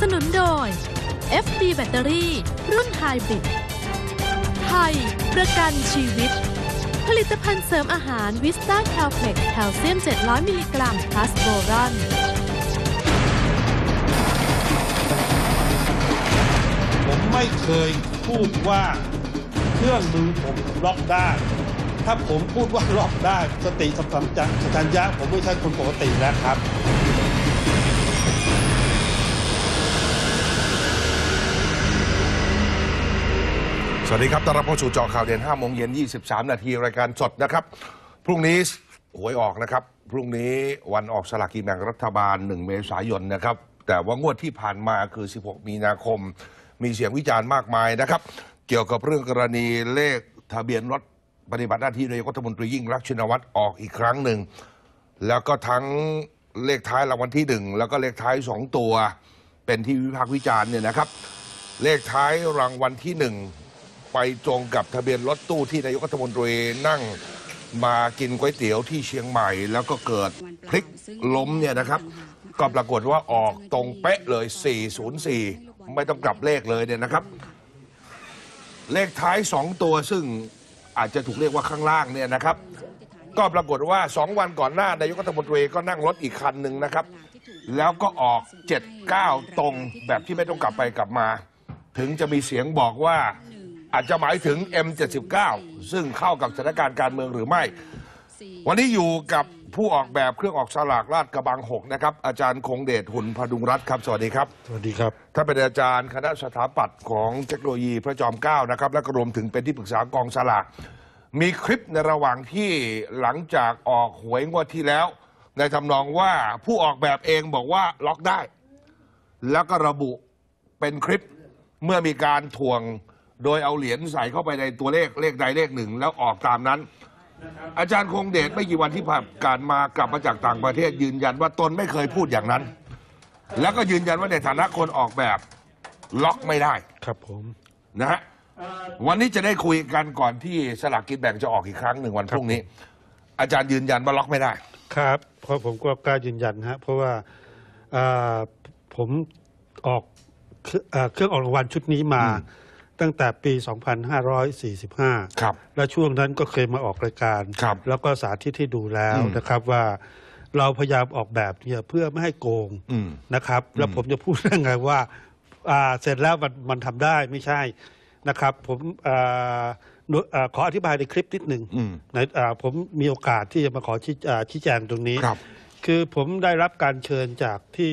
สนุนโดย FB แบตเตอรี่รุ่นไฮบริดไทยประกันชีวิต ผลิตภัณฑ์เสริมอาหารวิสตาแคลเพล็กแคลเซียม 700 มิลลิกรัมพลัสโบรอนผมไม่เคยพูดว่าเครื่องมือผมล็อกได้ ถ้าผมพูดว่าล็อกได้ สติสัมปชัญญะผมไม่ใช่คนปกติแล้วครับ สวัสดีครับต้อนรับเข้าสู่เจอข่าวเด่น5โมงเย็น 23 นาทีรายการสดนะครับ พรุ่งนี้หวยออกนะครับ พรุ่งนี้วันออกสลากกินแบ่งรัฐบาล 1 เมษายนนะครับ แต่ว่างวดที่ผ่านมาคือ 16 มีนาคม มีเสียงวิจารณ์มากมายนะครับ เกี่ยวกับเรื่องกรณีเลขทะเบียนรถปฏิบัติหน้าที่นายกรัฐมนตรียิ่งรักชินวัตรออกอีกครั้งหนึ่ง แล้วก็ทั้งเลขท้ายรางวัลที่หนึ่งแล้วก็เลขท้ายสองตัว เป็นที่วิพากษ์วิจารณ์เนี่ยนะครับ เลขท้ายรางวัลที่หนึ่ง ไปตรงกับทะเบียนรถตู้ที่นายกรัฐมนตรีนั่งมากินก๋วยเตี๋ยวที่เชียงใหม่ แล้วก็เกิดพลิกล้มเนี่ยนะครับ ก็ปรากฏว่าออกตรงเป๊ะเลย 404 ไม่ต้องกลับเลขเลยเนี่ยนะครับ เลขท้าย 2 ตัวซึ่งอาจจะถูกเรียกว่าข้างล่างเนี่ยนะครับ ก็ปรากฏว่า 2 วันก่อนหน้านายกรัฐมนตรีก็นั่งรถอีกคันหนึ่งนะครับ แล้วก็ออก 79 ตรงแบบที่ไม่ต้องกลับไปกลับมา ถึงจะมีเสียงบอกว่า อาจจะหมายถึง M79 ซึ่งเข้ากับสถานการณ์การเมืองหรือไม่ วันนี้อยู่กับผู้ออกแบบเครื่องออกสลากลาดกระบัง6นะครับ อาจารย์คงเดชหุ่นพดุงรัตน์ครับ สวัสดีครับ สวัสดีครับถ้านเป็นอาจารย์คณะสถาปัตย์ของเทคโนโลยีพระจอมเกล้านะครับ และก็รวมถึงเป็นที่ปรึกษากองสลาก มีคลิปในระหว่างที่หลังจากออกหวยงวดที่แล้ว ในทำนองว่าผู้ออกแบบเองบอกว่าล็อกได้ แล้วก็ระบุเป็นคลิปเมื่อมีการทวง โดยเอาเหรียญใส่เข้าไปในตัวเลขเลขใดเลขหนึ่ง แล้วออกตามนั้น อาจารย์คงเดชไม่กี่วันที่ผ่านมากลับมาจากต่างประเทศยืนยันว่าตนไม่เคยพูดอย่างนั้น แล้วก็ยืนยันว่าในฐานะคนออกแบบล็อกไม่ได้ครับผมนะฮะวันนี้จะได้คุยกันก่อนที่สลากกินแบ่งจะออกอีกครั้งหนึ่งวันพรุ่งนี้ อาจารย์ยืนยันว่าล็อกไม่ได้ ครับเพราะผมก็กล้ายืนยันฮะเพราะว่าอ่าผมออกเครื่องอ่าเครื่องออกรางวัลชุดนี้มา ตั้งแต่ปี 2545 ครับ และช่วงนั้นก็เคยมาออกรายการ ครับ แล้วก็สาธิตให้ดูแล้วอืมนะครับว่าเราพยายามออกแบบเนี่ยเพื่อไม่ให้โกงอืม นะครับ แล้วผมจะพูดได้ไงว่าอ่า เสร็จแล้วมันมันทำได้ไม่ใช่นะครับ ผมอ่าหนูอ่าขออธิบายในคลิปนิดหนึ่งอืมในอ่าผมมีโอกาสที่จะมาขอชี้อ่าชี้แจงตรงนี้ ครับ คือผมได้รับการเชิญจากที่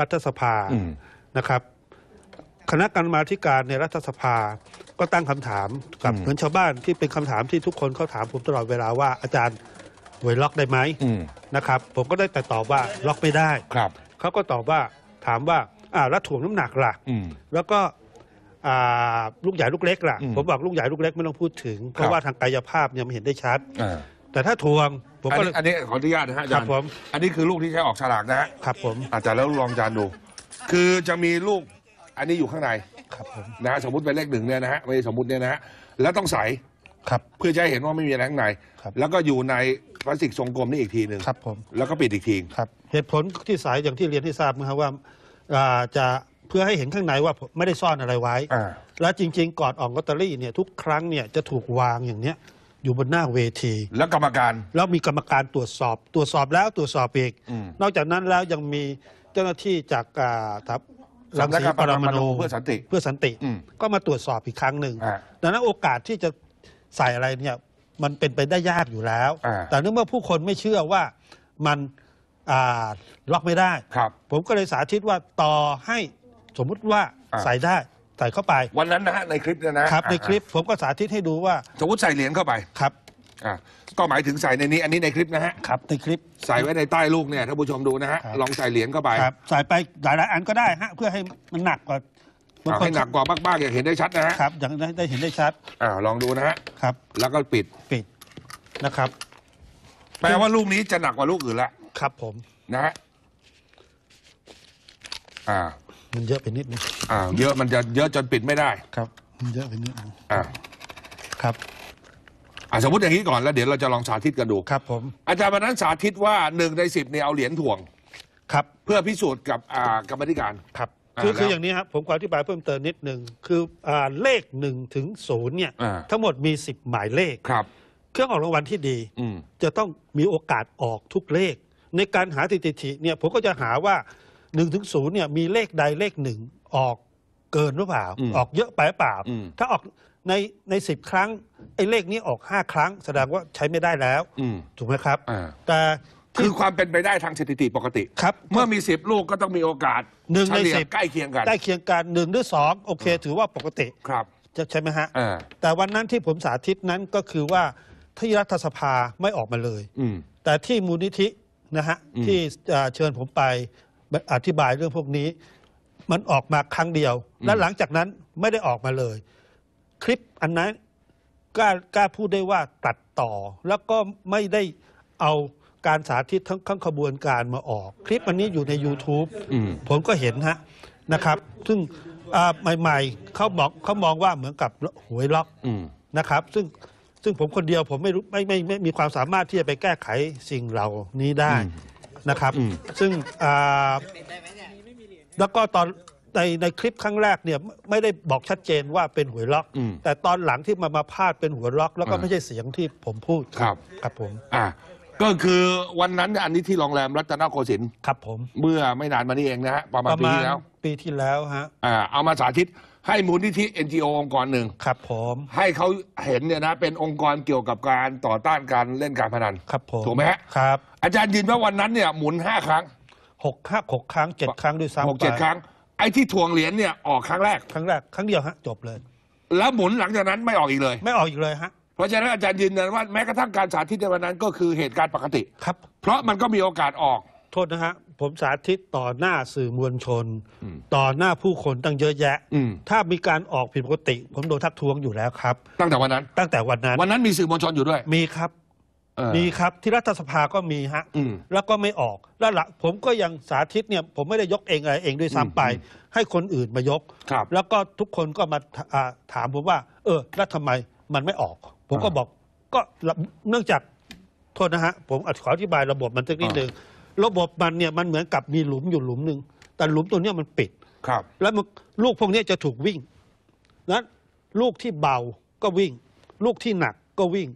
รัฐสภาอืม นะครับ คณะกรรมาธิการในรัฐสภาก็ตั้งคำถามกับอืมเหมือนชาวบ้านที่เป็นคำถามที่ทุกคนเขาถามผมตลอดเวลาว่าอาจารย์หวยล็อกได้ไหมอืมนะครับ ผมก็ได้แต่ตอบว่าล็อกไม่ได้ ครับ เขาก็ตอบว่าถามว่าอ่าแล้วถ่วงน้ำหนักล่ะ อืม แล้วก็อ่าลูกใหญ่ลูกเล็กล่ะ อืมผมบอกลูกใหญ่ลูกเล็กไม่ต้องพูดถึง เพครัราะบ ว่าทางกายภาพยังไม่เห็นได้ชัด อ่าแต่ถ้าถ่วงผมอันก็นี้อันนี้ขออนุญาตนะฮะอาจารครัย์บผม อันนี้คือลูกที่ใช้ออกฉลากนะฮะ ครับผม อาจารย์แล้วลองอาจารย์ดู คือจะมีลูก อันนี้อยู่ข้างในครับผมนะฮะสมมติเป็นเลขหนึ่งเนี่ยนะฮะไม่ใช่สมมติเนี่ยนะฮะแล้วต้องใสครับ เพื่อจะให้เห็นว่าไม่มีอะไรข้างใน ครับ แล้วก็อยู่ในพลาสติกทรงกลมนี่อีกทีหนึ่งครับผมแล้วก็ปิดอีกที ครับ เหตุผลที่สายอย่างที่เรียนที่ทราบนะครับว่าอ่าจะเพื่อให้เห็นข้างในว่าผมไม่ได้ซ่อนอะไรไว้ อ่า และจริง ๆก่อนออกลอตเตอรี่เนี่ยทุกครั้งเนี่ยจะถูกวางอย่างเนี้ยอยู่บนหน้าเวที แล้วกรรมการ แล้วมีกรรมการตรวจสอบ ตรวจสอบแล้วตรวจสอบอีก อืม นอกจากนั้นแล้วยังมีเจ้าหน้าที่จากอ่าทัพ รังสำนักสีงานปรมาณูเพื่อสันติเพื่อสันติอืมก็มาตรวจสอบอีกครั้งหนึ่งอ่าดังนั้นโอกาสที่จะใส่อะไรเนี่ยมันเป็นไปได้ยากอยู่แล้วอ่าแต่เนื่องเมื่อผู้คนไม่เชื่อว่ามันอ่าล็อกไม่ได้ครับผมก็เลยสาธิตว่าต่อให้สมมุติว่าอ่าใส่ได้ใส่เข้าไป วันนั้นนะฮะในคลิปเนี่ยนะครับในคลิปผมก็สาธิตให้ดูว่า สมมติใส่เหรียญเข้าไปครับ อ่าก็หมายถึงใส่ในนี้ อันนี้ในคลิปนะฮะ ครับในคลิป ใส่ไว้ในใต้ลูกเนี่ยท่านผู้ชมดูนะฮะ ครับ ลองใส่เหรียญเข้าไปครับใส่ไปหลายๆอันก็ได้ฮะเพื่อให้มันหนักกว่าบางเอาคนให้หนักกว่ามากๆอย่างเห็นได้ชัดนะฮะครับอย่างได้ได้เห็นได้ชัดอ่าลองดูนะฮะ ครับ แล้วก็ปิด ปิดนะครับ แปลว่าลูกนี้จะหนักกว่าลูกอื่นละครับผมนะฮะ อ่า มันเยอะไปนิดนึงอ่า เยอะมันจะเยอะจนปิดไม่ได้ ครับ มันเยอะไปนิดนึงอ่า ครับ อ่าสมมติอย่างนี้ก่อนแล้วเดี๋ยวเราจะลองสาธิตกันดูครับผมอาจารย์วันนั้นสาธิตว่าหนึ่งในสิบเนี่ยเอาเหรียญถ่วง ครับเพื่อพิสูจน์กับอ่ากรรมธิการ ครับคืออ่าคือแล้วอย่างนี้ครับผมขออธิบายเพิ่มเติมนิดหนึ่งคืออ่าเลขหนึ่งถึงศูนย์เนี่ยอ่า ทั้งหมดมีสิบหมายเลข ครับ เครื่องออกรางวัลที่ดี อืม จะต้องมีโอกาสออกทุกเลข ในการหาสถิติเนี่ยผมก็จะหาว่า1นถึงศูนย์เนี่ยมีเลขใดเลขหนึ่งออก เกินหรือเปล่า อืมออกเยอะไปหรือเปล่า อืมถ้าออกในในสิบครั้งไอ้เลขนี้ออกห้าครั้ง แสดงว่าใช้ไม่ได้แล้วอืมถูกไหมครับ อ่า แต่คืที่อความเป็นไปได้ทางสถิติปกติ ครับ เมื่อมีสิบลูกก็ต้องมีโอกาสหนึ่งในเฉลี่ยสิบใกล้เคียงกัน ใกล้เคียงกันหนึ่งหรือสองโอเค ถือว่าปกติครับ จะใช่ไหมฮะ อ่า แต่วันนั้นที่ผมสาธิตนั้นก็คือว่าที่รัฐสภาไม่ออกมาเลย อืม แต่ที่มูลนิธินะฮะอืมที่เอ่อเชิญผมไปอธิบายเรื่องพวกนี้ มันออกมาครั้งเดียว และหลังจากนั้นไม่ได้ออกมาเลย คลิปอันนั้นกล้ากล้าพูดได้ว่าตัดต่อ แล้วก็ไม่ได้เอาการสาธิตทั้งทั้งขบวนการมาออก คลิปอันนี้อยู่ใน YouTube อืมผมก็เห็นฮะนะครับ ซึ่งอ่าใหม่ๆเขาบอกเขามองว่าเหมือนกับหวยล็อกอืมนะครับ ซึ่งซึ่งผมคนเดียวผมไม่รู้ไม่ไม่ไม่ไม่มีความสามารถที่จะไปแก้ไขสิ่งเหล่านี้ได้นะครับอืมซึ่งอ่า แล้วก็ตอนในในคลิปครั้งแรกเนี่ยไม่ไม่ได้บอกชัดเจนว่าเป็นหวยล็อก อืมแต่ตอนหลังที่มามาพาดเป็นหวยล็อก แล้วก็อ่าไม่ใช่เสียงที่ผมพูดครับ ครับผมอ่าก็คือวันนั้นเนี่ยอันนี้ที่โรงแรมรัตนโกสินทร์ครับผมเมื่อไม่นานมานี้เองนะฮะประมาณประปีมาณที่แล้วปีที่แล้วฮะอ่าเอามาสาธิตให้มูลนิธิ NGO องค์กรหนึ่ง ครับผมให้เขาเห็นเนี่ยนะเป็นองค์กรเกี่ยวกับการต่อต้านการเล่นการพนัน ครับผมถูกไหมฮะ ครับ อาจารย์ยืนว่าวันนั้นเนี่ยหมุนห้าครั้ง หกห้าหกครั้งเจ็ดครั้งด้วยซ้ำหกเจ็ดไปครั้ง ไอ้ที่ทวงเหรียญเนี่ยออกครั้งแรก ครั้งแรกครั้งเดียวฮะจบเลย แล้วหมุนหลังจากนั้นไม่ออกอีกเลย ไม่ออกอีกเลยฮะเพราะฉะนั้นอาจารย์ยืนยันว่าแม้กระทั่งการสาธิตในวันนั้นก็คือเหตุการณ์ปกติ ครับ เพราะมันก็มีโอกาสออก โทษนะฮะผมสาธิตต่อหน้าสื่อมวลชน อืมต่อหน้าผู้คนตั้งเยอะแยะ อืม ถ้ามีการออกผิดปกติ ผมโดนทักท้วงอยู่แล้วครับ ตั้งแต่วันนั้น ตั้งแต่วันนั้นวันนั้นมีสื่อมวลชนอยู่ด้วย มีครับ เออ มีครับที่รัฐสภาก็มีฮะอืม แล้วก็ไม่ออกแล้วหลังผมก็ยังสาธิตเนี่ยผมไม่ได้ยกเองอะไรเองด้วยซ้ำไปอืมให้คนอื่นมายก ครับ แล้วก็ทุกคนก็มาอ่าถามผมว่า เออแล้วทำไมมันไม่ออก ผมก็อ่าบอกก็เนื่องจากโทษนะฮะ ผมขออธิบายระบบมันสักนิดอ่า นึงระบบมันเนี่ยมันเหมือนกับมีหลุมอยู่หลุมหนึ่งแต่หลุมตัวเนี้ยมันปิด ครับ แล้วมันลูกพวกนี้จะถูกวิ่งนั้นลูกที่เบาก็วิ่ง ลูกที่หนักก็วิ่ง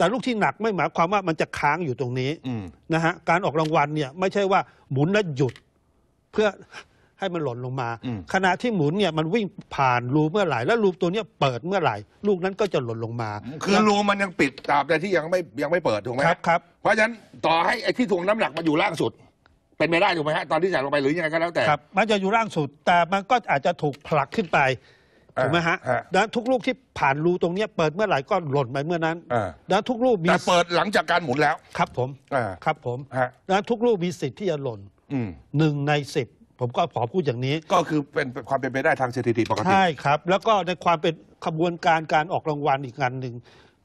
แต่ลูกที่หนักไม่หมายความว่ามันจะค้างอยู่ตรงนี้อืมนะฮะการออกรางวัลเนี่ยไม่ใช่ว่าหมุนแล้วหยุด เพื่อให้มันหล่นลงมาอืมขณะที่หมุนเนี่ยมันวิ่งผ่านรูเมื่อไหร่ แล้วรูตัวเนี้ยเปิดเมื่อไหร่ ลูกนั้นก็จะหล่นลงมา คือรูมันยังปิดตราบใดที่ยังไม่ยังไม่เปิดถูกไหมครับครับเพราะฉะนั้นต่อให้ไอ้ที่ถ่วงน้ำหนักมาอยู่ล่างสุด เป็นไม่ได้ถูกไหมฮะตอนที่ใส่ลงไปหรือยังไงก็แล้วแต่ครับมันจะอยู่ล่างสุดแต่มันก็อาจจะถูกผลักขึ้นไป ถูกไหมฮะอ่าฮะดังนั้นทุกลูกที่ผ่านรูตรงเนี้ยเปิดเมื่อไหร่ก็หล่นไปเมื่อนั้นอ่า ดังนั้นทุกลูกมีแต่เปิดหลังจากการหมุนแล้ว ครับผมอ่าครับผมฮะ ดังนั้นทุกลูกมีสิทธิ์ที่จะหล่นอืมหนึ่งในสิบผมก็ขอพูดอย่างนี้ ก็คือเป็นความเป็นไปได้ทางสถิติปกติ ใช่ครับ แล้วก็ในความเป็นขบวนการการออกรางวัลอีกงานหนึ่ง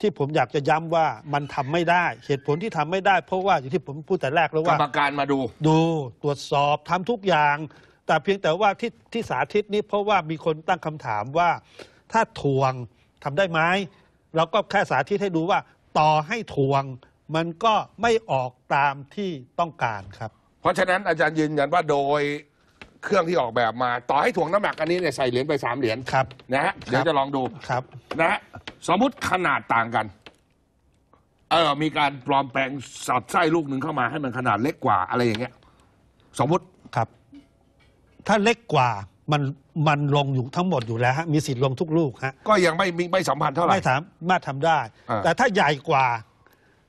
ที่ผมอยากจะย้ำว่ามันทำไม่ได้ เหตุผลที่ทำไม่ได้ เพราะว่าอย่างที่ผมพูดแต่แรกแล้วกรว่ารมการมาดู ดูตรวจสอบทำทุกอย่าง แต่เพียงแต่ว่าที่ที่สาธิตนี้เพราะว่ามีคนตั้งคำถามว่า ถ้าทวงทำได้ไหมเราก็แค่สาธิตให้ดูว่า ต่อให้ทวง มันก็ไม่ออกตามที่ต้องการครับ เพราะฉะนั้นอาจารย์ยืนยันว่าโดยเครื่องที่ออกแบบมา ต่อให้ถ่วงน้ำหนักอันนี้เนี่ยใส่เหรียญไปสามเหรียญครับ นะฮะเดี๋ยวจะลองดูครับ นะฮะสมมุติขนาดต่างกันเออมีการปลอมแปลงสอดไส้ลูกหนึ่งเข้ามาให้มันขนาดเล็กกว่าอะไรอย่างเงี้ย สมมุติครับ ถ้าเล็กกว่ามันมันลงอยู่ทั้งหมดอยู่แล้วฮะมีสิทธิ์ลงทุกลูกฮะก็ยังไม่มีไม่สัมพันธ์เท่าไหร่ไม่สามารถทำได้ อ่า แต่ถ้าใหญ่กว่า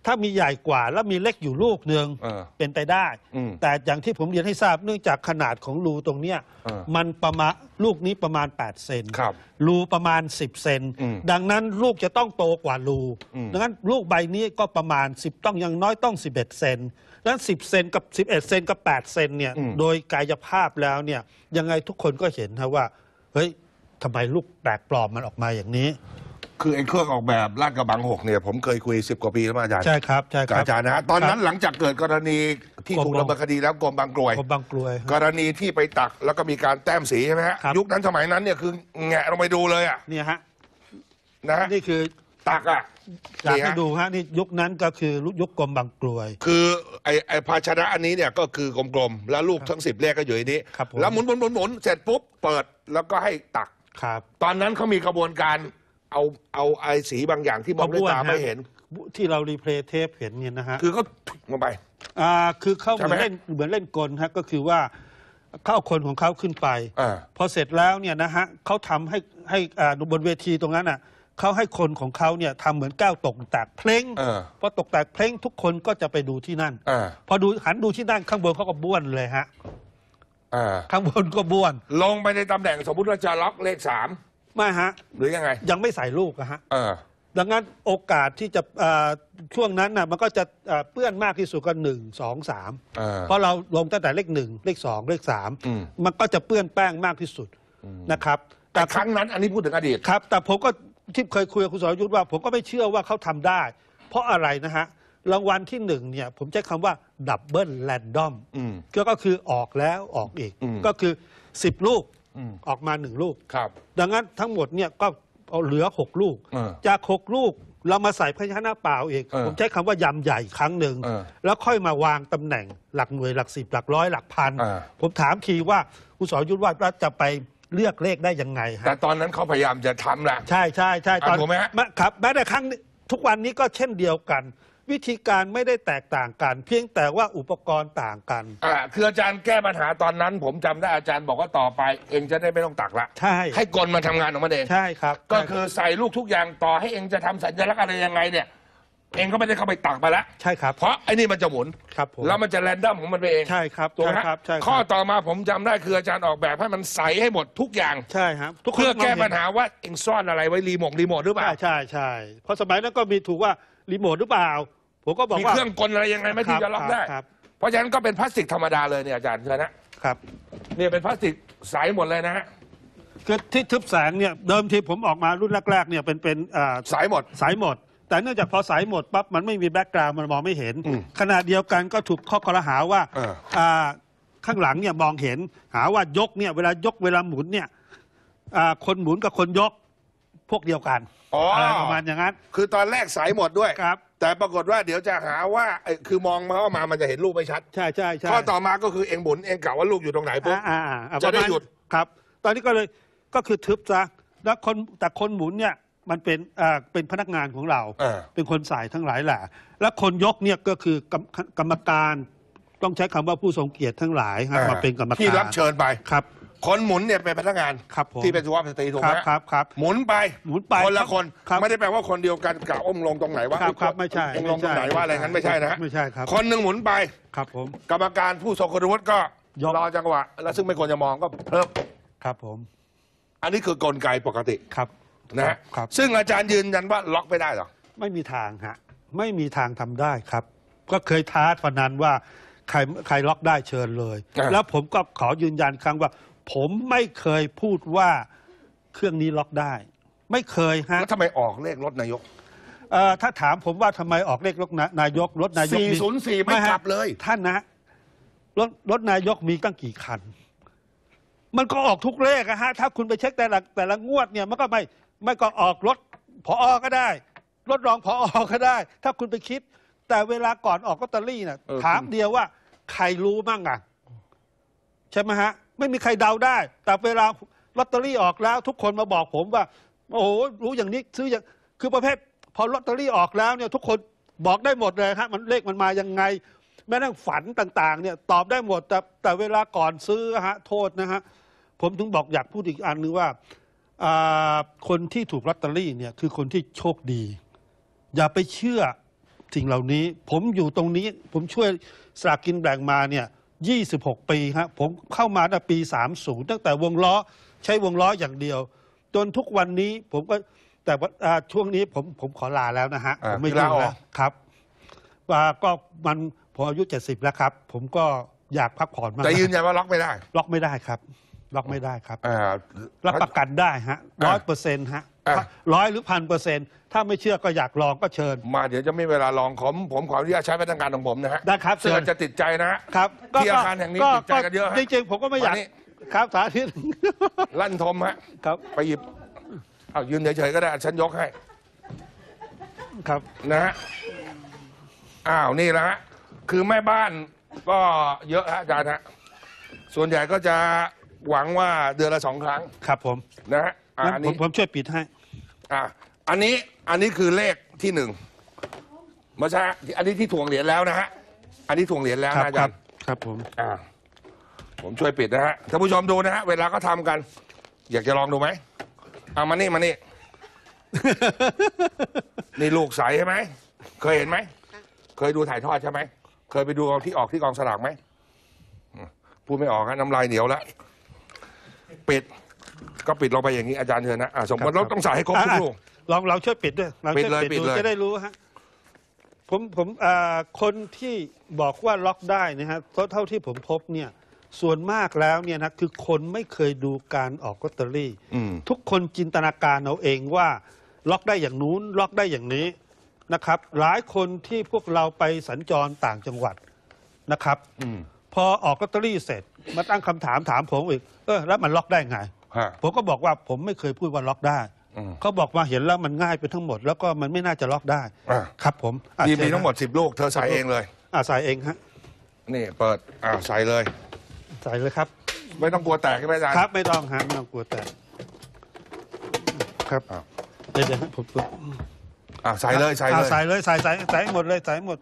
ถ้ามีใหญ่กว่าแล้วมีเล็กอยู่ลูกหนึ่งเออเป็นไปได้ อืมแต่อย่างที่ผมเรียนให้ทราบเนื่องจากขนาดของรูตรงเนี้ยเออมันประมาณลูกนี้ประมาณ 8 เซนครับรูประมาณ 10 เซนอืมดังนั้นลูกจะต้องโตกว่ารูอืม ดังนั้นลูกใบนี้ก็ประมาณ 10 ต้องอยังน้อยต้อง 11 เซนดังนั้น 10 เซนกับ 11 เซนกับ 8 เซนเนี่ยอืมโดยกายภาพแล้วเนี่ยยังไงทุกคนก็เห็นนะว่าเฮ้ยทำไมลูกแปลกปลอมมันออกมาอย่างนี้ คือไอ้เครื่องออกแบบลาดกระบังหกเนี่ย ผมเคยคุยสิบกว่าปีแล้วมาอาจารย์ใช่ครับใช่คกับรับอาจารย์นะฮะตอนนั้นหลังจากเกิดกรณีที่กรม ถูกดำเนินคดีแล้วกรมบางกรวย ผมบางกลวย กรณีที่ไปตักแล้วก็มีการแต้มสีใช่ไหมฮะครับ ยุคนั้นสมัยนั้นเนี่ยคือแงะลงไปดูเลยอะเนี่ยฮะนะฮะนี่คือตักอะอยากนี่ให้ฮะดูฮะนี่ยุคนั้นก็คือยุคกรมบางกรวย คือไอไอภาชนะอันนี้เนี่ยก็คือกลมๆแล้วลูกทั้งสิบเลขก็อยู่ในนี้ครับผม แล้วหมุนหมุนหมุนหมุนเสร็จปุ๊บเปิดแล้วก็ให้ตัก ครับ ตอนนั้นเขามีกระบวนการ เอาเอาไอสีบางอย่างที่มองด้วยตาไม่เห็น ที่เรารีเพลย์เทปเห็นเนี่ยนะฮะคือเขาถุกลงไปอ่าคือเขาเหใช่มืไหมอนเล่นเหมือนเล่นกลฮะก็คือว่าเข้าคนของเขาขึ้นไปอ่าพอเสร็จแล้วเนี่ยนะฮะเขาทำให้ให้อ่าบนเวทีตรงนั้นอะเขาให้คนของเขาเนี่ยทำเหมือนแก้วตกแตกเพลงเออพอตกแตกเพลงทุกคนก็จะไปดูที่นั่นอ่าพอดูหันดูที่นั่นข้างบนเขาก็บ้วนเลยฮะอ่าข้างบนก็บ้วน ลงไปในตำแหน่งสมมติว่าจะล็อกเลขสาม ไม่ฮะ หรือยังไง ยังไม่ใส่ลูกอะฮะ เออ ดังนั้นโอกาสที่จะอ่าช่วงนั้นน่ะมันก็จะอ่าเปื้อนมากที่สุดก็หนึ่งสองสามเออเพราะเราลงตั้งแต่เลขหนึ่งเลขสองเลขสามอืม มันก็จะเปื้อนแป้งมากที่สุดนะครับแต่ครั้งนั้นอันนี้พูดถึงอดีต ครับ แต่ผมก็ที่เคยคุยกับคุณสรยุทธ์ว่า ผมก็ไม่เชื่อว่าเขาทำได้ เพราะอะไรนะฮะรางวัลที่หนึ่งเนี่ย ผมใช้คำว่าดับเบิลแรนดอมอืมก็คือออกแล้วออกอีก อืม ก็คือสิบลูก อืมออกมาหนึ่งลูก ครับ ดังนั้นทั้งหมดเนี่ยก็เอาเหลือหกลูก เออจากหกลูกเรามาใส่ภาชนะเปล่าอีกเออผมใช้คำว่ายำใหญ่ครั้งหนึ่งเออแล้วค่อยมาวางตำแหน่งหลักหน่วยหลักสิบหลักร้อยหลักพันเออ ผมถามทีว่าคุณสรยุทธ์ว่าจะไปเลือกเลขได้ยังไงแต่ฮะตอนนั้นเขาพยายามจะทำแหละ ใช่ใช่ใช่อะถูกไหมฮะแครับแม้แต่ครั้งนี้ทุกวันนี้ก็เช่นเดียวกัน วิธีการไม่ได้แตกต่างกัน เพียงแต่ว่าอุปกรณ์ต่างกัน อ่าคืออาจารย์แก้ปัญหาตอนนั้น ผมจำได้อาจารย์บอกว่าต่อไป เองจะได้ไม่ต้องตักละใช่ ให้กลมาทำงานของมันเอง ใช่ครับ ก็คือใส่ลูกทุกอย่างต่อให้เองจะทำสัญลักษณ์อะไรยังไงเนี่ย เองก็ไม่ได้เข้าไปตักไปแล้วใช่ครับเพราะไอ้นี่มันจะหมุน ครับผมแล้วมันจะแรนดอมของมันไปเองใช่ครับถูกไหมใช่ครับใช่ครับ ข้อต่อมาผมจำได้คืออาจารย์ออกแบบให้มันใสให้หมดทุกอย่าง ใช่ครับทุกคนเพื่อแก้มงห็นปัญหาว่าเองซ่อนอะไรไว้รีโมทรีโมทหรือเปล่า ใช่ใช่ใช่เพราะสมัยนั้นก็มีถูกว่ารีโมทหรือเปล่า ผมก็บอกมีว่า เครื่องกลอะไรยังไงไหมที่จะล็อกได้ ครับ เพราะฉะนั้นก็เป็นพลาสติกธรรมดาเลยเนี่ยอาจารย์ใช่ไหมนะครับ เนี่ยเป็นพลาสติกใสหมดเลยนะฮะคือที่ทึบแสงเนี่ยเดิมทีผมออกมารุ่นแรกๆเนี่ยเป็นเป็นอ่าใสหมด สายหมด แต่เนื่องจากพอสายหมดปั๊บมันไม่มีแบ็กกราวด์มันมองไม่เห็น อืมขณะเดียวกันก็ถูกข้อกล่าวหาว่าเอออ่าข้างหลังเนี่ยมองเห็น หาว่ายกเนี่ยเวลายกเวลาหมุนเนี่ยอ่าคนหมุนกับคนยกพวกเดียวกันอ๋อออะไรประมาณอย่างนั้น คือตอนแรกใสหมดด้วย ครับ แต่ปรากฏว่าเดี๋ยวจะหาว่าไอ้คือมองมาเข้ามามันจะเห็นลูกไม่ชัด ใช่ใช่ใช่ข้อต่อมาก็คือเองหมุนเองกะว่าลูกอยู่ตรงไหนปุ๊บ อ่าอ่าอ่าจะได้ประมาณหยุด ครับ ตอนนี้ก็เลยก็คือทึบซะแล้วคนแต่คนหมุนเนี่ยมันเป็นอ่าเป็นพนักงานของเราเออเป็นคนสายทั้งหลายแหละแล้วคนยกเนี่ยก็คือกรรมกรรมการต้องใช้คำว่าผู้ทรงเกียรติทั้งหลายฮะมาเป็นกรรมการที่รับเชิญไป ครับ คนหมุนเนี่ยเป็นพนักงานครับผมที่เป็นสุภาพสตรีถูกคไหรัมบครับครับหมุนไปหมุนไปคนละคนครับไม่ได้แปลว่าคนเดียวกันกะอ้มลงตรงไหนว่าครับครับไม่ใช่เองลงตรงไหนว่าอะไรงั้นไม่ใช่นะฮะไม่ใช่ครับคนหนึ่งหมุนไปครับผมกรรมการผู้ทรงคุณวุฒิก็ยกรอจังหวะ แล้วซึ่งไม่ควรจะมองก็เพิ่มครับผม อันนี้คือกลไกปกติครับนะฮะครับซึ่งอาจารย์ยืนยันว่าล็อกไม่ได้หรอไม่มีทางฮะไม่มีทางทำได้ครับ ก็เคยท้าพนันว่าใครใครล็อกได้เชิญเลยอ่าแล้วผมก็ขอยืนยันครั้งว่า ผมไม่เคยพูดว่าเครื่องนี้ล็อกได้ ไม่เคยฮะแล้วทำไมออกเลขรถนายก เอ่อถ้าถามผมว่าทำไมออกเลขรถนนายกรถนายกมี404ไม่ฮะกลับเลย ท่านนะรถรถนายกมีตั้งกี่คัน มันก็ออกทุกเลขอะฮะ ถ้าคุณไปเช็คแต่ละแต่ละงวดเนี่ย มันก็ไม่ไม่ก็ออกรถพออก็ได้ รถรองพออก็ได้ ถ้าคุณไปคิด แต่เวลาก่อนออกลอตเตอรี่น่ะ เออ ถามเดียวว่า ใครรู้มั่งอะใช่ไหมฮะ ไม่มีใครเดาได้ แต่เวลาลอตเตอรี่ออกแล้ว ทุกคนมาบอกผมว่า โอ้โหรู้อย่างนี้ซื้ออย่างคือประเภท พอลอตเตอรี่ออกแล้วเนี่ยทุกคนบอกได้หมดเลยฮะมันเลขมันมายังไง แม้ทั่งฝันต่างๆ เนี่ยตอบได้หมด แต่แต่เวลาก่อนซื้อฮะโทษนะฮะผมถึงบอกอยากพูดอีกอันนึงว่าอ่าคนที่ถูกลอตเตอรี่เนี่ยคือคนที่โชคดี อย่าไปเชื่อสิ่งเหล่านี้ ผมอยู่ตรงนี้ ผมช่วยสลากกินแบ่งมาเนี่ย 26 ปีฮะผมเข้ามาตั้งแต่ปี 30 ตั้งแต่วงล้อใช้วงล้ออย่างเดียว จนทุกวันนี้ผมก็แต่ว่าอ่าช่วงนี้ผมผมขอลาแล้วนะฮะอ่าผมไม่คือลายุ่งออกแล้วครับว่าก็มันผมอายุ 70 แล้วครับ ผมก็อยากพักผ่อนมากแต่ยืนยันว่าล็อกไม่ได้ล็อกไม่ได้ครับ ล็อกไม่ได้ครับ อ่า รับประกันได้ฮะร้อะอยเปอร์เซ็นต์ฮะ อะ ร้อยหรือพันเปอร์เซ็นต์ถ้าไม่เชื่อก็อยากลองก็เชิญ มาเดี๋ยวจะไม่มีเวลาลองผมผมขออนุญาตใช้พนักงานของผมนะฮะได้ครับซึ่งเชิญอาจจะติดใจนะฮะ ครับที่อาคารแห่งนี้ติดใจกันเยอะฮะจริงๆผมก็ไม่อยากวันนี้ ครับสาธิต ลั่นทมฮะ ครับไปหยิบเอายืนเฉยๆก็ได้ฉันยกให้ ครับ นะฮะ อ้าว นี่แหละฮะ คือแม่บ้านก็เยอะฮะอาจารย์ฮะ ส่วนใหญ่ก็จะหวังว่าเดือนละสองครั้งครับผมนะฮะอะงั้นอันผมนี้ผมช่วยปิดให้ อะอันนี้อันนี้คือเลขที่หนึ่งไม่ใช่ฮะอันนี้ที่ถ่วงเหรียญแล้วนะฮะอันนี้ถ่วงเหรียญแล้วครับนะอาคจารัรบย์ครับผมอ่าผมช่วยปิดนะฮะท่านผู้ชมดูนะฮะเวลาเขาทำกัน อยากจะลองดูไหมเอามานี่มานี่ นี่ลูกใสใช่ไหม เคยเห็นไหม เคยดูถ่ายทอดใช่ไหม เคยไปดูเอาที่ออกที่กองสลากไหมอืมพูดไม่ออกฮะน้ำลายเหนียวแล้ว ปิด ก็ปิดลงไปอย่างนี้อาจารย์เชิญนะอะสมมติเราต้องใส่ให้ครบทุกอะลูก ลองเราช่วยปิดด้วยเราปิดช่วยเลยปิดปิดดูเลย จะได้รู้ฮะผมผมอ่าคนที่บอกว่าล็อกได้นะฮะเพราะเท่าที่ผมพบเนี่ย ส่วนมากแล้วเนี่ยนะคือคนไม่เคยดูการออกลอตเตอรี่ อืม ทุกคนจินตนาการเอาเองว่าล็อกได้อย่างนู้นล็อกได้อย่างนี้นะครับ หลายคนที่พวกเราไปสัญจรต่างจังหวัดนะครับอืมพอออกลอตเตอรี่เสร็จ มาตั้งคำถามถามผมอีกเออแล้วมันล็อกได้ไง ฮะ ผมก็บอกว่าผมไม่เคยพูดว่าล็อกได้อืมเขาบอกว่าเห็นแล้วมันง่ายไปทั้งหมด แล้วก็มันไม่น่าจะล็อกได้อะ ครับผมอะนี่เชิญมีทั้งหมดฮะสิบลูก เธอใส่เองเลย อ่าใส่เองฮะนี่เปิดอ่าใส่เลย ใส่เลยครับ ไม่ต้องกลัวแตกใช่ไหมอาจารย์ ครับไม่ต้องฮะไม่ต้องกลัวแต่ครับอ้าว เดี๋ยวเดี๋ยวให้ผมผมอ่าใส่เลยใส่อ่าเลยใส่เลยใส่ใส่ใส่ให้หมดเลยใส่ให้หมด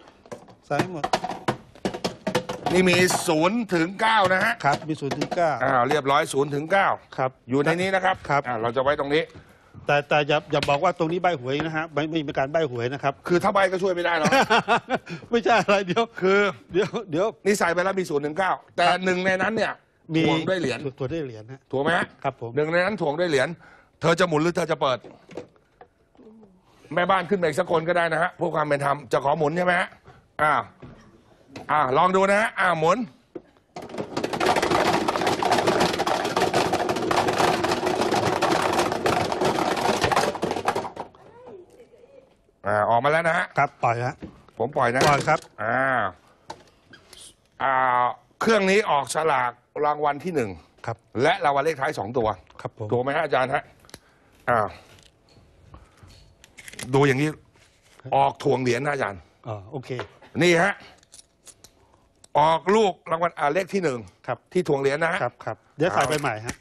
ใส่ให้หมด นี่มีศูนย์ถึงเก้านะฮะครับ มีศูนย์ถึงเก้าอ่าเรียบร้อยศูนย์ถึงเก้าครับ อยู่ในนี้นะครับครับ อ่าเราจะไว้ตรงนี้ แต่แต่อย่าอย่าบอกว่าตรงนี้ใบหวยนะฮะไม่ไม่มีการใบหวยนะครับ คือถ้าใบก็ช่วยไม่ได้หรอก ไม่ใช่อะไรเดี๋ยวคือเดี๋ยวเดี๋ยว นี่ใส่ไปแล้วมีศูนย์ถึงเก้าแต่หนึ่งในนั้นเนี่ยมีถ่วงด้วยเหรียญตัวด้วยเหรียญฮะ ถูกไหมฮะครับผม หนึ่งในนั้นถ่วงด้วยเหรียญเธอจะหมุนหรือเธอจะเปิด แม่บ้านขึ้นมาอีกสักคนก็ได้นะฮะเพื่อความเป็นธรรมจะขอหมุนใช่ไหมฮะอ้าว อ่าลองดูนะฮะอ้าวหมุน อ่าออกมาแล้วนะฮะ ครับปล่อยฮะผมปล่อยนะ ปล่อยครับ อ่า อ่า เครื่องนี้ออกฉลากรางวัลที่หนึ่ง ครับและรางวัลเลขท้ายสองตัว ครับผมถูกไหมฮะอาจารย์ฮะ อ้าว ดูอย่างนี้ ออกถ่วงเหรียญนะอาจารย์อ๋อโอเค นี่ฮะ ออกลูกรางวัลอ่าเลขที่หนึ่งครับ ที่ถ่วงเหรียญนะฮะ ครับครับเดี๋ยวใส่เอาไปใหม่ฮะ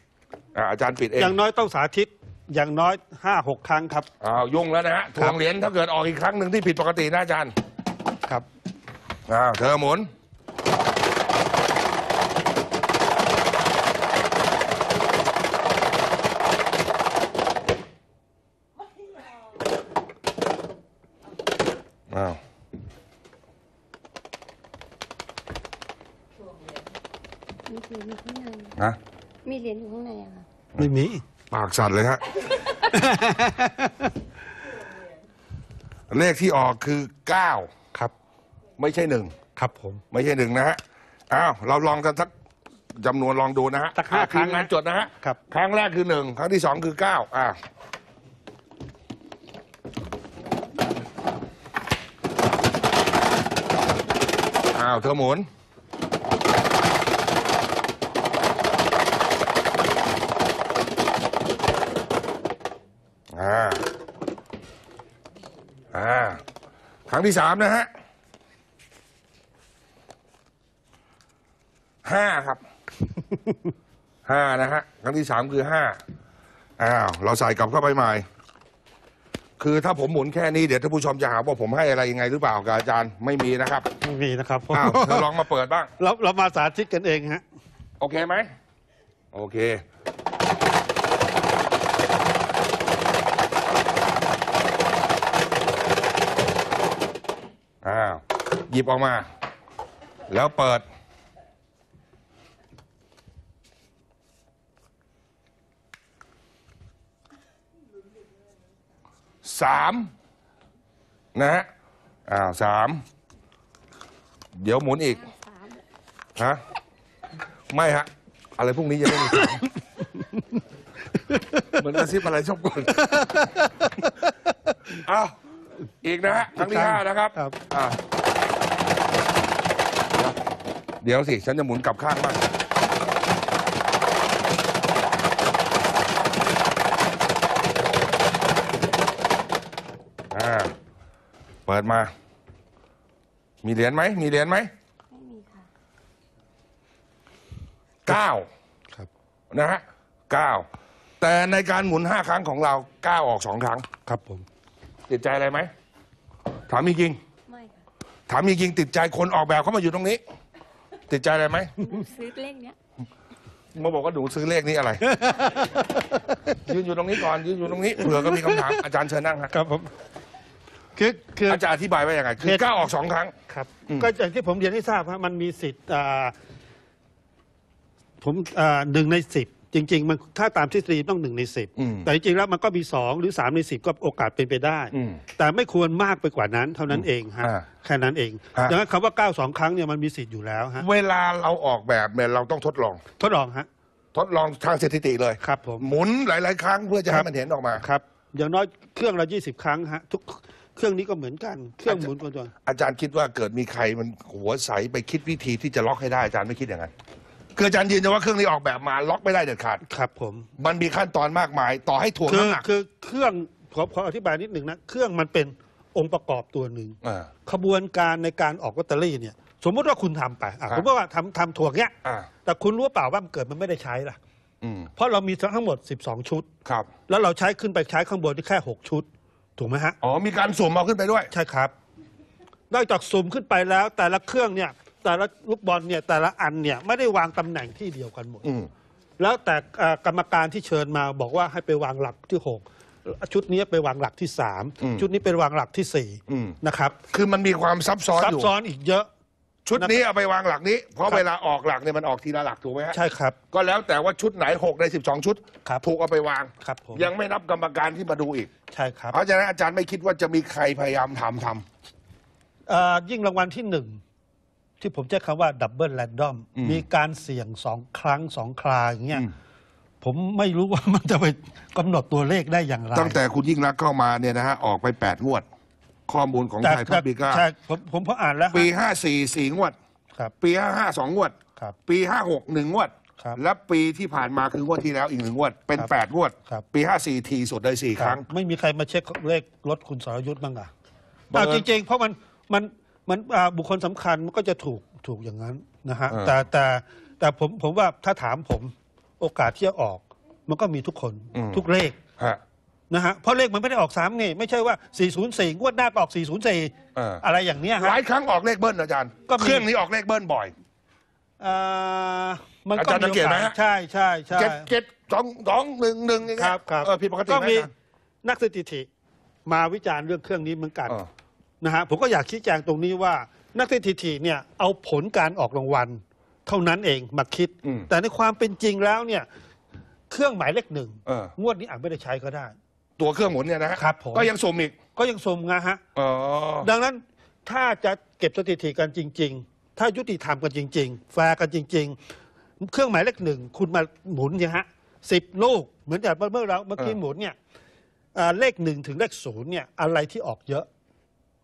อ่าอาจารย์ปิดเองอย่างน้อยต้องสาธิตอย่างน้อยห้าหกครั้งครับ อ้าวยุ่งแล้วนะฮะถ่วงเหรียญถ้าเกิดออกอีกครั้งหนึ่งที่ผิดปกตินะอาจารย์ครับ อ้าวเธอหมุน ไม่มี ปากสั่นเลยฮะ เลขที่ออกคือเก้าครับ ไม่ใช่หนึ่ง ครับผม ไม่ใช่หนึ่งนะฮะ อ้าว เราลองกันสักจำนวนลองดูนะฮะสักห้าอะครั้งทีมงานจดนะฮะครับ ครั้งแรกคือหนึ่งครั้งที่สองคือเก้าอ่าอ้าวเธอหมุน อ่า อ่า ครั้งที่สามนะฮะห้าครับห้านะฮะครั้งที่สามคือห้าอ้าวเราใส่กลับเข้าไปใหม่ คือถ้าผมหมุนแค่นี้เดี๋ยวท่านผู้ชมจะหาว่าผมให้อะไรยังไงหรือเปล่ากับอาจารย์ไม่มีนะครับไม่มีนะครับอ้าวเธอลองมาเปิดบ้าง เราเรามาสาธิตกันเองฮะ โอเคไหม โอเค หยิบออกมา แล้วเปิด สามนะฮะ อ้าวสาม เดี๋ยวหมุนอีก ฮะ ไม่ฮะ อะไรพวกนี้ยังไม่มีสามเหมือนกระซิบอะไรชอบกลอ้าว อีกนะฮะ ครั้งที่ห้านะครับ ครับ อะ เดี๋ยวสิ ฉันจะหมุนกลับข้างบ้างอ่าปิดมา มีเหรียญไหม มีเหรียญไหมไม่มีค่ะเก้าครับ นะฮะเก้าแต่ในการหมุนห้าครั้งของเราเก้าออกสองครั้ง ครับผม ติดใจอะไรไหม ถามจริงไม่ค่ะ ๆถามจริงๆติดใจคนออกแบบเขามาอยู่ตรงนี้ ติดใจอะไรไหมหนูซื้อเลขเนี้ยมาบอกว่าหนูซื้อเลขนี้อะไร ยืนอยู่ตรงนี้ก่อนยืนอยู่ตรงนี้เผื่อก็มีคำถามอาจารย์เชิญนั่งครับครับผมคือคืออาจารย์อธิบายว่ายังไงคือเหตุเก้าออกสองครั้ง ครับอืมก็อย่างที่ผมเรียนให้ทราบฮะมันมีสิทธิ์อ่าผมอ่าหนึ่งในสิบ จริง ๆ มันถ้าตามทฤษฎีต้องหนึ่งในสิบอืมแต่จริงๆแล้วมันก็มีสองหรือสามในสิบก็โอกาสเป็นไปได้ อืมแต่ไม่ควรมากไปกว่านั้น เท่านั้นเองฮะอ่าแค่นั้นเองฮะ ดังนั้นคำว่าเก้าสองครั้งเนี่ยมันมีสิทธิ์อยู่แล้วฮะเวลาเราออกแบบเนี่ยเราต้องทดลอง ทดลองฮะทดลองทางสถิติเลย ครับผม หมุนหลาย ๆ ครั้งเพื่อจะครัให้บ มันเห็นออกมา ครับอย่างน้อยเครื่องละยี่สิบครั้งฮะทุกเครื่องนี้ก็เหมือนกันเครื่องหมุนตัว อาจารย์คิดว่าเกิดมีใครมันหัวใสไปคิดวิธีที่จะล็อกให้ได้อาจารย์ไม่คิดอย่างนั้น คืออาจารย์ยืนยันว่าเครื่องนี้ออกแบบมาล็อกไม่ได้เด็ดขาด ครับผมมันมีขั้นตอนมากมาย ต่อให้ถ่วงคือน้ำหนักคือเครื่องขอขออธิบายนิดหนึ่งนะเครื่องมันเป็นองค์ประกอบตัวหนึ่ง อ่า ขบวนการในการออกลอตเตอรี่เนี่ย สมมติว่าคุณทำไปอะครับ สมมติว่าทำทำถั่วเนี้ย อ่าแต่คุณรู้เปล่าว่ามันเกิดมันไม่ได้ใช้ล่ะ อืมเพราะเรามีทั้งหมด 12 ชุด ครับแล้วเราใช้ขึ้นไปใช้ข้างบนที่แค่ 6 ชุด ถูกไหมฮะ อ๋อมีการสุ่มเอาขึ้นไปด้วย ใช่ครับ นอกจากสุ่มขึ้นไปแล้ว แต่ละเครื่องเนี่ย แต่ละลูกบอลเนี่ยแต่ละอันเนี่ยไม่ได้วางตำแหน่งที่เดียวกันหมด อืม แล้วแต่เอ่อกรรมการที่เชิญมาบอกว่าให้ไปวางหลักที่หกชุดนี้ไปวางหลักที่สามอืมชุดนี้ไปวางหลักที่สี่อืม นะครับคือมันมีความซับซ้อนซับอยู่ ซ้อนอีกเยอะ ชุดนี้เอาไปวางหลักนี้ เพราะครับเวลาออกหลักเนี่ยมันออกทีละหลักถูกไหมฮะใช่ครับ ก็แล้วแต่ว่าชุดไหนหกในสิบสองชุด ครับถูกเอาไปวาง ครับผม ยังไม่นับกรรมการที่มาดูอีก ใช่ครับเพราะฉะนั้นอาจารย์ไม่คิดว่าจะมีใครพยายามทำทำ เอ่อยิ่งรางวัลที่หนึ่ง ที่ผมใช้คำว่าดับเบิลแรนดอมอืมมีการเสี่ยงสองครั้งสองคราอย่างเงี้ยอืมผมไม่รู้ว่ามันจะไปกำหนดตัวเลขได้อย่างไรตั้งแต่คุณยิ่งรักษณ์เข้ามาเนี่ยนะฮะออกไปแปดงวด ข้อมูลของแต่ไทยพับลิก้าใช่ผมผมพออ่านแล้วฮะปีห้าสี่สี่งวดครับปีห้าห้าสองงวดครับปีห้าหกหนึ่งงวดครับและปีที่ผ่านมาคืองวดที่แล้วอีกหนึ่งงวด เป็นครับแปดงวดครับปีห้าสี่ทีสุดได้สี่ครั้ง ไม่มีใครมาเช็คเลขรถคุณสรยุทธ์บ้างอะบังเอาเอิจญริง ๆ เพราะมันมัน มันอ่าบุคคลสำคัญมันก็จะถูกถูกอย่างนั้นนะฮะเออแต่แต่แต่ผมผมว่าถ้าถามผมโอกาสที่จะออก มันก็มีทุกคนอืมทุกเลขฮะ นะฮะเพราะเลขมันไม่ได้ออกซ้ำนี่ไม่ใช่ว่า 404งวดหน้าก็ออก 404เออออะไรอย่างเนี้ยหฮะ ลายครั้งออกเลขเบิ้ลอาจารย์ก็มี เครื่องนี้ออกเลขเบิ้ลบ่อย อ่ามันก็อาจารย์สังเกตไหมฮะ ใช่ใช่ใช่ เจ็ดเจ็ดสองสองหนึ่งหนึ่งอย่างคเงี้รัยบครับเออผิดปกติก็ไหมมีอาจารย์ นักสถิติ มาวิจารณ์เรื่องเครื่องนี้เหมือนกัน เออ นะฮะผมก็อยากชี้แจงตรงนี้ว่านักสถิติเนี่ยเอาผลการออกรางวัล เท่านั้นเองมาคิดอืมแต่ในความเป็นจริงแล้วเนี่ยเครื่องหมายเลขหนึ่งเออ งวดนี้อาจไม่ได้ใช้ก็ได้ ตัวเครื่องหมุนเนี่ยนะฮะครับผม ก็ยังสุ่มอีกก็ยังสมงาฮะ อ๋อดังนั้นถ้าจะเก็บสถิติกันจริง ๆ ถ้ายุติธรรมกันจริง ๆ แฟร์กันจริง ๆ เครื่องหมายเลขหนึ่งคุณมาหมุนเนี่ยฮะสิบลูก เหมือนอย่างเมื่อเราเมื่อกี้หมุนเนี่ยอ่าเลขหนึ่งถึงเลขศูนย์เนี่ยอะไรที่ออกเยอะ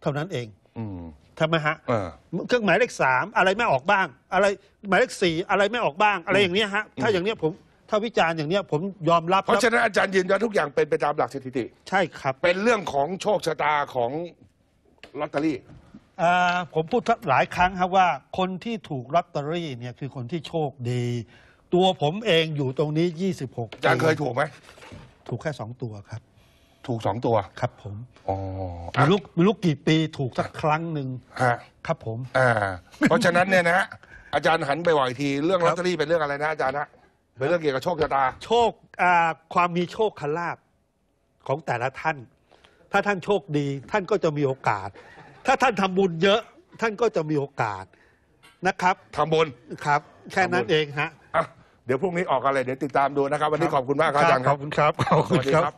เท่านั้นเองอืมทำไมฮะเออเครื่องหมายเลขสามอะไรไม่ออกบ้าง อะไรหมายเลขสี่อะไรไม่ออกบ้าง อะไรอย่างเนี้ยฮะถ้าอย่างเนี้ยผมถ้าวิจารณ์อย่างเนี้ยผมยอมรับเพราะฉะนั้นอาจารย์ยืนยันทุกอย่างเป็นไปตามหลักสถิติ ใช่ครับ เป็นเรื่องของโชคชะตาของลอตเตอรี่อ่าผมพูดหลายครั้งครับว่า คนที่ถูกลอตเตอรี่เนี่ยคือคนที่โชคดี ตัวผมเองอยู่ตรงนี้ 26อาจารย์เคยถูกไหมถูกแค่2ตัวครับ ถูกสองตัวครับผมอ๋อไม่รู้ไม่รู้กี่ปีถูกสักครั้งหนึ่งฮะครับผมอ่าเพราะฉะนั้นเนี่ยนะฮะอาจารย์หันไปบอกอีกทีเรื่องคลรัอบตเตอรี่เป็นเรื่องอะไรนะอาจารย์นะเป็นเรื่องเกี่ยวกับโชคชะตา โชคอ่าความมีโชคคลาภของแต่ละท่าน ถ้าท่านโชคดี ท่านก็จะมีโอกาส ถ้าท่านทำบุญเยอะ ท่านก็จะมีโอกาสนะครับทำบุญครับ แค่นั้นเองฮะ อะเดี๋ยวพรุ่งนี้ออกอะไรเดี๋ยวติดตามดูนะครับ วันนี้ขอบคุณมากครับอาจารย์คขรัอบบคุณครับ ขอบสคุณวัสดีครัครับบ